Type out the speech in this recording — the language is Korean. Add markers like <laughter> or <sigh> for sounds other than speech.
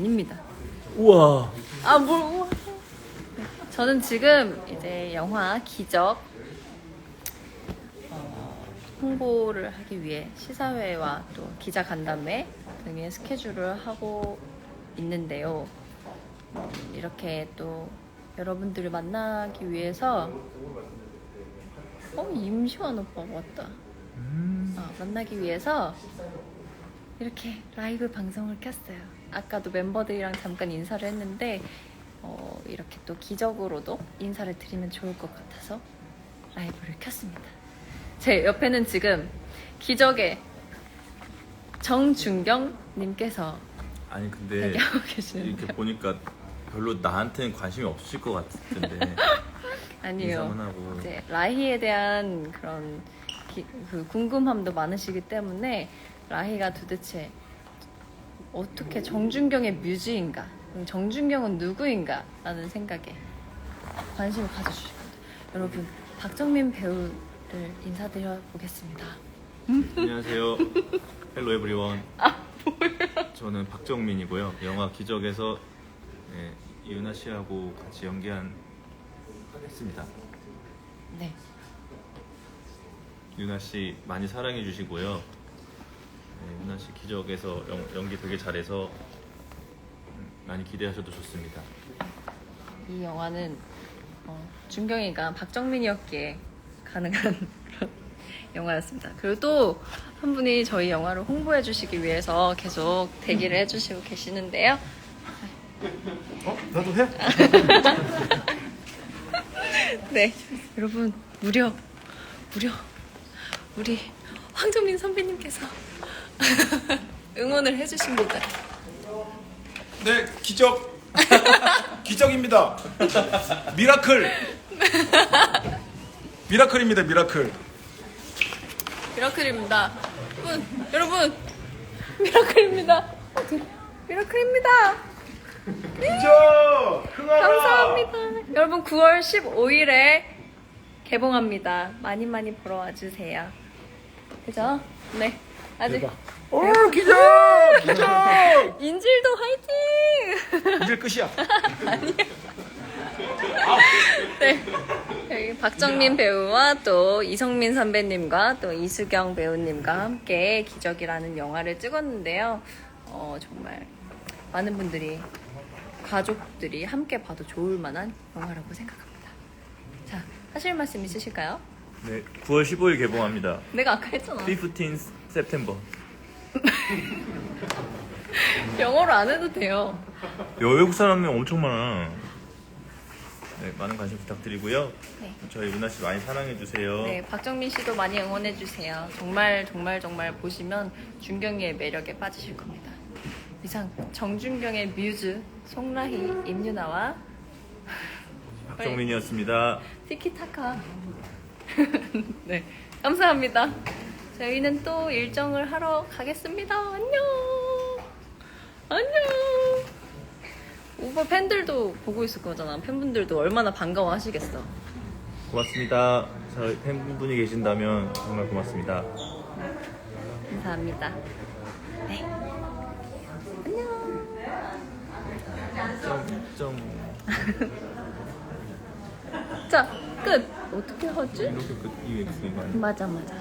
아닙니다. 우와. 아, 뭘, 우와. 네, 저는 지금 이제 영화 기적 어, 홍보를 하기 위해 시사회와 또 기자 간담회 등의 스케줄을 하고 있는데요. 어, 이렇게 또 여러분들을 만나기 위해서 어, 임시완 오빠가 왔다. 음. 어, 만나기 위해서 이렇게 라이브 방송을 켰어요. 아까도 멤버들이랑 잠깐 인사를 했는데 어, 이렇게 또 기적으로도 인사를 드리면 좋을 것 같아서 라이브를 켰습니다. 제 옆에는 지금 기적의 정준경 님께서 아니 근데 얘기하고 이렇게 계시는데요. 보니까 별로 나한테는 관심이 없으실 것 같은데 <laughs> 아니요. 하고 이제 라희에 대한 그런 기- 그 궁금함도 많으시기 때문에 라희가 도대체 어떻게 정준경의 뮤즈인가, 정준경은 누구인가 라는 생각에 관심을 가져주실 겁니다. 여러분, 박정민 배우를 인사드려 보겠습니다. 안녕하세요. 헬로 에브리원. 저는 박정민이고요. 영화 기적에서 네, 이은하 씨하고 같이 연기한 했습니다. 네. 유나 씨 많이 사랑해 주시고요. 씨 기적에서 연, 연기 되게 잘해서 음, 많이 기대하셔도 좋습니다. 이 영화는 어, 준경이가 박정민이었기에 가능한 그런 <laughs> 영화였습니다. 그리고 또 한 분이 저희 영화를 홍보해 주시기 위해서 계속 대기를 해 주시고 계시는데요. 어? 나도 해? <laughs> 네, 여러분 무려 무려 우리 황정민 선배님께서 <laughs> 응원을 해주십니다. 네, 기적. <laughs> 기적입니다. 미라클. 미라클입니다, 미라클. 미라클입니다. 여러분, 여러분 미라클입니다. 미라클입니다. 기적! 흥하라! 감사합니다. 여러분 9월 15일에 개봉합니다. 많이 많이 보러 와주세요. 그죠? 네. 아직. 오, 기적! 기적! 인질도 화이팅! 이제 끝이야. <laughs> 네. 여기 박정민 배우와 또 이성민 선배님과 또 이수경 배우님과 함께 기적이라는 영화를 찍었는데요. 어, 정말 많은 분들이 가족들이 함께 봐도 좋을 만한 영화라고 생각합니다. 자, 하실 말씀 있으실까요? 네, 9월 15일 개봉합니다. 내가 아까 했잖아. 15 September. <laughs> 영어로 안 해도 돼요. 외국 사람이 엄청 많아. 네, 많은 관심 부탁드리고요. 네. 저희 은하 씨 많이 사랑해 주세요. 네, 박정민 씨도 많이 응원해 주세요. 정말 정말 정말 보시면 준경이의 매력에 빠지실 겁니다. 이상 정준경의 뮤즈 송라희 임유나와 박정민이었습니다. <laughs> 티키타카. <laughs> 네, 감사합니다. 저희는 또 일정을 하러 가겠습니다. 안녕. 안녕. 오빠 팬들도 보고 있을 거잖아. 팬분들도 얼마나 반가워 하시겠어. 고맙습니다. 저희 팬분이 계신다면 정말 고맙습니다. 감사합니다. 네. 안녕. 점, 점. <laughs> 자, 끝. 어떻게 하지? 이렇게 끝, 이게 무슨 거 아니야? 맞아, 맞아.